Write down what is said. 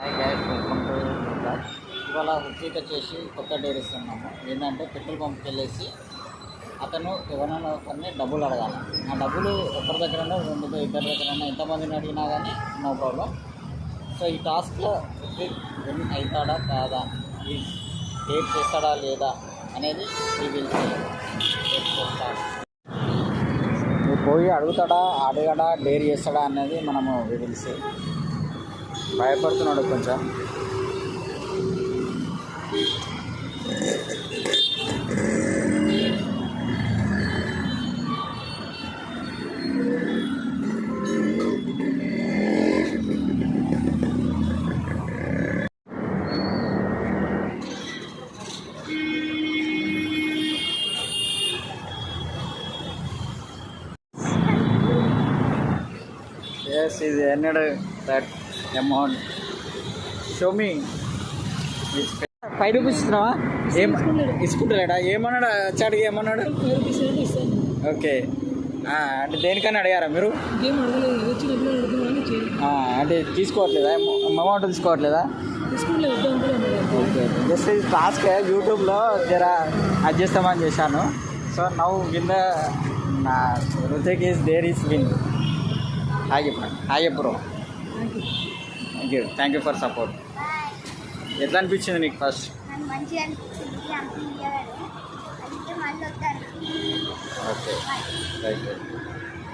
Hi guys welcome to blog ఇవాళ హుక్లీకి వచ్చేసి కొత్త డేర్ ఇస్తున్నాము ఏంటంటే పెట్రోల్ పంప్కి వెళ్ళేసి అతను ఎవరైనా ఒకరిని డబ్బులు అడగాలి. నా డబ్బులు ఒకరి దగ్గర రెండు ఇద్దరి దగ్గర ఎంతమందిని అడిగినా కానీ నో ప్రాబ్లం. సో ఈ టాస్క్లో విన్ అవుతాడా కాదా? ఈ డేట్ చేస్తాడా లేదా? అనేది ఈ విల్ పోయి అడుగుతాడా అడగడా డేర్ చేస్తాడా అనేది మనము విడిల్సి భయపడుతున్నాడు కొంచెం. ఎస్ ఇది ఎన్నడు that amount show me five rupees ఇస్తున్నావా? ఏం ఇసుకుంటలేడా? ఏమన్నాడు? వచ్చాడు ఏమన్నాడు? ఓకే. అంటే దేనికన్నా అడిగారా మీరు? అంటే తీసుకోవట్లేదా? అమౌంట్ తీసుకోవట్లేదా? ఓకే. జస్ట్ ఇది టాస్క్ యూట్యూబ్లో జర అది చేస్తామని చేశాను సో నవ్వు కింద నా Hrithik is there is win hi చెప్పండి హాయ్ చెప్పరు thank you thank you for support ఎట్లా అనిపించింది నీకు ఫస్ట్ ఓకే రైట్ రైట్